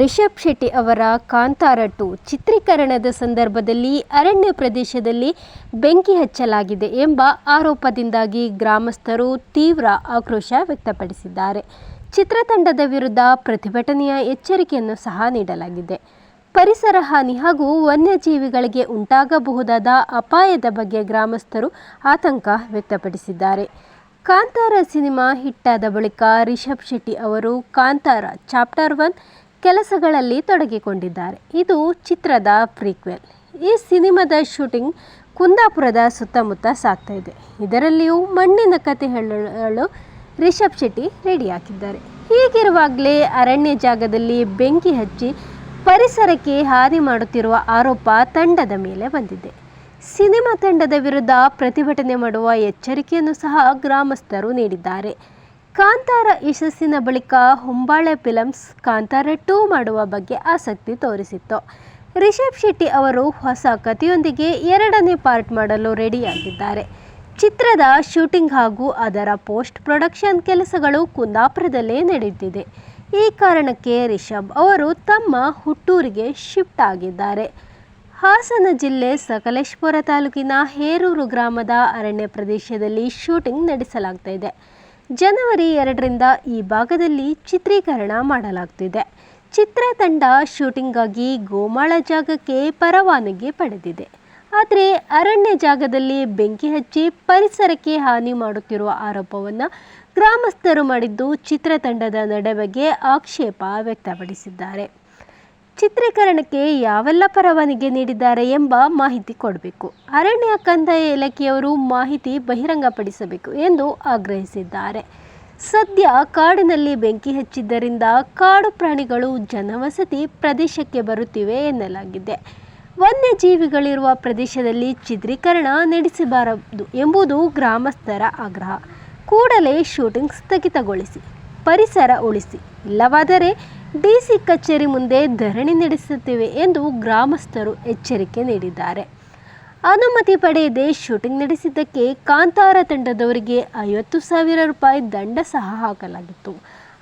ರಿಷಬ್ ಶೆಟ್ಟಿ ಅವರ ಕಾಂತಾರ ಟು ಚಿತ್ರೀಕರಣದ ಸಂದರ್ಭದಲ್ಲಿ ಅರಣ್ಯ ಪ್ರದೇಶದಲ್ಲಿ ಬೆಂಕಿ ಹಚ್ಚಲಾಗಿದೆ ಎಂಬ ಆರೋಪದಿಂದಾಗಿ ಗ್ರಾಮಸ್ಥರು ತೀವ್ರ ಆಕ್ರೋಶ ವ್ಯಕ್ತಪಡಿಸಿದ್ದಾರೆ. ಚಿತ್ರತಂಡದ ವಿರುದ್ಧ ಪ್ರತಿಭಟನೆಯ ಎಚ್ಚರಿಕೆಯನ್ನು ಸಹ ನೀಡಲಾಗಿದೆ. ಪರಿಸರ ಹಾನಿ ಹಾಗೂ ವನ್ಯಜೀವಿಗಳಿಗೆ ಉಂಟಾಗಬಹುದಾದ ಅಪಾಯದ ಬಗ್ಗೆ ಗ್ರಾಮಸ್ಥರು ಆತಂಕ ವ್ಯಕ್ತಪಡಿಸಿದ್ದಾರೆ. ಕಾಂತಾರ ಸಿನಿಮಾ ಹಿಟ್ಟಾದ ಬಳಿಕ ರಿಷಬ್ ಶೆಟ್ಟಿ ಅವರು ಕಾಂತಾರ ಚಾಪ್ಟರ್ ಒನ್ ಕೆಲಸಗಳಲ್ಲಿ ತೊಡಗಿಕೊಂಡಿದ್ದಾರೆ. ಇದು ಚಿತ್ರದ ಪ್ರೀಕ್ವೆಲ್. ಈ ಸಿನಿಮಾದ ಶೂಟಿಂಗ್ ಕುಂದಾಪುರದ ಸುತ್ತಮುತ್ತ ಸಾಗ್ತಾ ಇದೆ. ಇದರಲ್ಲಿಯೂ ಮಣ್ಣಿನ ಕತೆ ಹೇಳಲು ರಿಷಬ್ ಶೆಟ್ಟಿ ರೆಡಿ ಹಾಕಿದ್ದಾರೆ. ಹೀಗಿರುವಾಗಲೇ ಅರಣ್ಯ ಜಾಗದಲ್ಲಿ ಬೆಂಕಿ ಹಚ್ಚಿ ಪರಿಸರಕ್ಕೆ ಹಾನಿ ಮಾಡುತ್ತಿರುವ ಆರೋಪ ತಂಡದ ಮೇಲೆ ಬಂದಿದೆ. ಸಿನಿಮಾ ತಂಡದ ವಿರುದ್ಧ ಪ್ರತಿಭಟನೆ ಮಾಡುವ ಎಚ್ಚರಿಕೆಯನ್ನು ಸಹ ಗ್ರಾಮಸ್ಥರು ನೀಡಿದ್ದಾರೆ. ಕಾಂತಾರ ಯಶಸ್ಸಿನ ಬಳಿಕ ಹೊಂಬಾಳೆ ಫಿಲಮ್ಸ್ ಕಾಂತಾರ ಟೂ ಮಾಡುವ ಬಗ್ಗೆ ಆಸಕ್ತಿ ತೋರಿಸಿತ್ತು. ರಿಷಬ್ ಶೆಟ್ಟಿ ಅವರು ಹೊಸ ಕಥೆಯೊಂದಿಗೆ ಎರಡನೇ ಪಾರ್ಟ್ ಮಾಡಲು ರೆಡಿಯಾಗಿದ್ದಾರೆ. ಚಿತ್ರದ ಶೂಟಿಂಗ್ ಹಾಗೂ ಅದರ ಪೋಸ್ಟ್ ಪ್ರೊಡಕ್ಷನ್ ಕೆಲಸಗಳು ಕುಂದಾಪುರದಲ್ಲೇ ನಡೆಯುತ್ತಿದೆ ಈ ಕಾರಣಕ್ಕೆ ರಿಷಬ್ ಅವರು ತಮ್ಮ ಹುಟ್ಟೂರಿಗೆ ಶಿಫ್ಟ್ ಆಗಿದ್ದಾರೆ. ಹಾಸನ ಜಿಲ್ಲೆ ಸಕಲೇಶ್ಪುರ ತಾಲೂಕಿನ ಹೇರೂರು ಗ್ರಾಮದ ಅರಣ್ಯ ಪ್ರದೇಶದಲ್ಲಿ ಶೂಟಿಂಗ್ ನಡೆಸಲಾಗ್ತಾ ಇದೆ. ಜನವರಿ ಎರಡರಿಂದ ಈ ಭಾಗದಲ್ಲಿ ಚಿತ್ರೀಕರಣ ಮಾಡಲಾಗ್ತಿದೆ. ಚಿತ್ರತಂಡ ಶೂಟಿಂಗ್ಗಾಗಿ ಗೋಮಾಳ ಜಾಗಕ್ಕೆ ಪರವಾನಗಿ ಪಡೆದಿದೆ. ಆದರೆ ಅರಣ್ಯ ಜಾಗದಲ್ಲಿ ಬೆಂಕಿ ಹಚ್ಚಿ ಪರಿಸರಕ್ಕೆ ಹಾನಿ ಮಾಡುತ್ತಿರುವ ಆರೋಪವನ್ನು ಗ್ರಾಮಸ್ಥರು ಮಾಡಿದ್ದು ಚಿತ್ರತಂಡದ ನಡೆ ಆಕ್ಷೇಪ ವ್ಯಕ್ತಪಡಿಸಿದ್ದಾರೆ. ಚಿತ್ರೀಕರಣಕ್ಕೆ ಯಾವೆಲ್ಲ ಪರವಾನಗಿ ನೀಡಿದ್ದಾರೆ ಎಂಬ ಮಾಹಿತಿ ಕೊಡಬೇಕು. ಅರಣ್ಯ ಕಂದಾಯ ಇಲಾಖೆಯವರು ಮಾಹಿತಿ ಬಹಿರಂಗಪಡಿಸಬೇಕು ಎಂದು ಆಗ್ರಹಿಸಿದ್ದಾರೆ. ಸದ್ಯ ಕಾಡಿನಲ್ಲಿ ಬೆಂಕಿ ಹಚ್ಚಿದ್ದರಿಂದ ಕಾಡು ಪ್ರಾಣಿಗಳು ಜನವಸತಿ ಪ್ರದೇಶಕ್ಕೆ ಬರುತ್ತಿವೆ ಎನ್ನಲಾಗಿದೆ. ವನ್ಯಜೀವಿಗಳಿರುವ ಪ್ರದೇಶದಲ್ಲಿ ಚಿತ್ರೀಕರಣ ನಡೆಸಬಾರದು ಎಂಬುದು ಗ್ರಾಮಸ್ಥರ ಆಗ್ರಹ. ಕೂಡಲೇ ಶೂಟಿಂಗ್ ಸ್ಥಗಿತಗೊಳಿಸಿ, ಪರಿಸರ ಉಳಿಸಿ. ಇಲ್ಲವಾದರೆ ಡಿಸಿ ಕಚೇರಿ ಮುಂದೆ ಧರಣಿ ನಡೆಸುತ್ತೇವೆ ಎಂದು ಗ್ರಾಮಸ್ಥರು ಎಚ್ಚರಿಕೆ ನೀಡಿದ್ದಾರೆ. ಅನುಮತಿ ಪಡೆಯದೆ ಶೂಟಿಂಗ್ ನಡೆಸಿದ್ದಕ್ಕೆ ಕಾಂತಾರ ತಂಡದವರಿಗೆ ಐವತ್ತು ಸಾವಿರ ರೂಪಾಯಿ ದಂಡ ಸಹ ಹಾಕಲಾಗಿತ್ತು.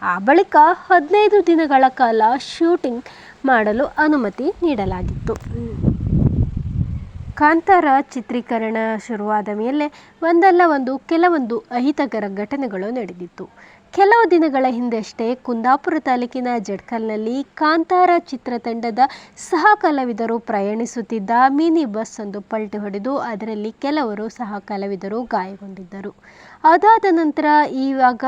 ಆ ಬಳಿಕ ಹದಿನೈದು ದಿನಗಳ ಕಾಲ ಶೂಟಿಂಗ್ ಮಾಡಲು ಅನುಮತಿ ನೀಡಲಾಗಿತ್ತು. ಕಾಂತಾರ ಚಿತ್ರೀಕರಣ ಶುರುವಾದ ಮೇಲೆ ಒಂದಲ್ಲ ಒಂದು ಕೆಲವೊಂದು ಅಹಿತಕರ ಘಟನೆಗಳು ನಡೆದಿತ್ತು. ಕೆಲವು ದಿನಗಳ ಹಿಂದಷ್ಟೇ ಕುಂದಾಪುರ ತಾಲೂಕಿನ ಜಡ್ಕಲ್ನಲ್ಲಿ ಕಾಂತಾರ ಚಿತ್ರತಂಡದ ಸಹ ಕಲಾವಿದರು ಪ್ರಯಾಣಿಸುತ್ತಿದ್ದ ಮಿನಿ ಬಸ್ ಒಂದು ಪಲ್ಟಿ ಹೊಡೆದು ಅದರಲ್ಲಿ ಕೆಲವರು ಸಹ ಕಲಾವಿದರು ಗಾಯಗೊಂಡಿದ್ದರು. ಅದಾದ ನಂತರ ಈವಾಗ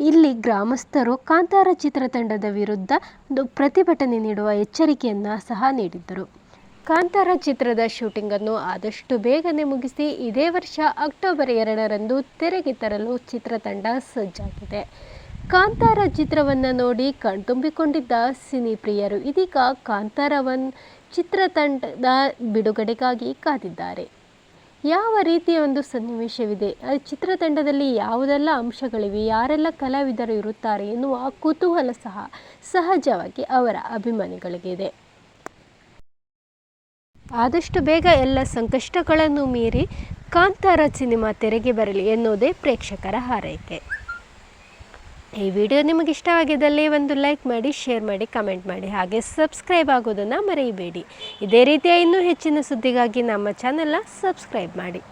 ಇಲ್ಲಿ ಗ್ರಾಮಸ್ಥರು ಕಾಂತಾರ ಚಿತ್ರತಂಡದ ವಿರುದ್ಧ ಪ್ರತಿಭಟನೆ ನೀಡುವ ಎಚ್ಚರಿಕೆಯನ್ನು ಸಹ ನೀಡಿದ್ದರು. ಕಾಂತಾರ ಚಿತ್ರದ ಶೂಟಿಂಗನ್ನು ಆದಷ್ಟು ಬೇಗನೆ ಮುಗಿಸಿ ಇದೇ ವರ್ಷ ಅಕ್ಟೋಬರ್ ಎರಡರಂದು ತೆರೆಗೆ ತರಲು ಚಿತ್ರತಂಡ ಸಜ್ಜಾಗಿದೆ. ಕಾಂತಾರ ಚಿತ್ರವನ್ನು ನೋಡಿ ಕಣ್ತುಂಬಿಕೊಂಡಿದ್ದ ಸಿನಿ ಪ್ರಿಯರು ಇದೀಗ ಕಾಂತಾರ ಒನ್ ಚಿತ್ರತಂಡದ ಬಿಡುಗಡೆಗಾಗಿ ಕಾದಿದ್ದಾರೆ. ಯಾವ ರೀತಿಯ ಒಂದು ಸನ್ನಿವೇಶವಿದೆ? ಚಿತ್ರತಂಡದಲ್ಲಿ ಯಾವುದೆಲ್ಲ ಅಂಶಗಳಿವೆ? ಯಾರೆಲ್ಲ ಕಲಾವಿದರು ಇರುತ್ತಾರೆ ಎನ್ನುವ ಕುತೂಹಲ ಸಹ ಸಹಜವಾಗಿ ಅವರ ಅಭಿಮಾನಿಗಳಿಗಿದೆ. ಆದಷ್ಟು ಬೇಗ ಎಲ್ಲ ಸಂಕಷ್ಟಗಳನ್ನು ಮೀರಿ ಕಾಂತಾರ ಸಿನಿಮಾ ತೆರೆಗೆ ಬರಲಿ ಎನ್ನುವುದೇ ಪ್ರೇಕ್ಷಕರ ಹಾರೈಕೆ. ಈ ವಿಡಿಯೋ ನಿಮಗೆ ಇಷ್ಟವಾಗಿದ್ದಲ್ಲಿ ಒಂದು ಲೈಕ್ ಮಾಡಿ, ಶೇರ್ ಮಾಡಿ, ಕಮೆಂಟ್ ಮಾಡಿ. ಹಾಗೆ ಸಬ್ಸ್ಕ್ರೈಬ್ ಆಗೋದನ್ನು ಮರೆಯಬೇಡಿ. ಇದೇ ರೀತಿಯ ಇನ್ನೂ ಹೆಚ್ಚಿನ ಸುದ್ದಿಗಾಗಿ ನಮ್ಮ ಚಾನೆಲ್ನ ಸಬ್ಸ್ಕ್ರೈಬ್ ಮಾಡಿ.